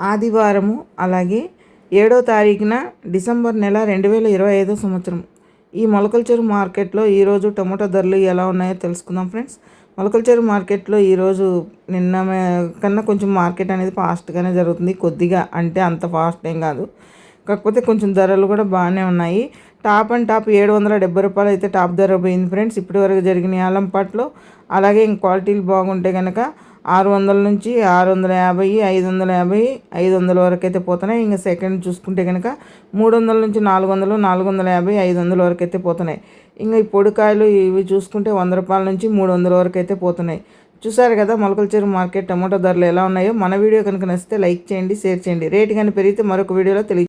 ఆదివారము అలాగే ఏడో తారీఖున డిసెంబర్ నెల రెండు వేల ఇరవై ఐదో సంవత్సరం. ఈ మొలకల మార్కెట్లో ఈరోజు టమోటా ధరలు ఎలా ఉన్నాయో తెలుసుకుందాం ఫ్రెండ్స్. మొలకల చెరువు మార్కెట్లో ఈరోజు నిన్న కన్నా కొంచెం మార్కెట్ అనేది ఫాస్ట్గానే జరుగుతుంది. కొద్దిగా అంటే అంత ఫాస్ట్ ఏం కాదు. కాకపోతే కొంచెం ధరలు కూడా బాగానే ఉన్నాయి. టాప్ అండ్ టాప్ ఏడు వందల డెబ్బై రూపాయలు అయితే టాప్ ధర పోయింది ఫ్రెండ్స్. ఇప్పటి వరకు జరిగిన ఆలంపాట్లో అలాగే ఇంక క్వాలిటీలు బాగుంటే కనుక ఆరు వందల నుంచి ఆరు వందల యాభై ఐదు వందల యాభై ఐదు వందల వరకు అయితే పోతున్నాయి. ఇంకా సెకండ్ చూసుకుంటే కనుక మూడు వందల నుంచి నాలుగు వందలు నాలుగు వందల యాభై ఐదు వందల వరకు అయితే పోతున్నాయి. ఇంకా ఈ పొడికాయలు ఇవి చూసుకుంటే వంద రూపాయల నుంచి మూడు వందల వరకు అయితే పోతున్నాయి. చూసారు కదా మొలకల చెరువు మార్కెట్ టమాటో ధరలు ఎలా ఉన్నాయో? మన వీడియో కనుక నచ్చితే లైక్ చేయండి షేర్ చేయండి. రేట్ కానీ పెరిగితే మరొక వీడియోలో తెలియ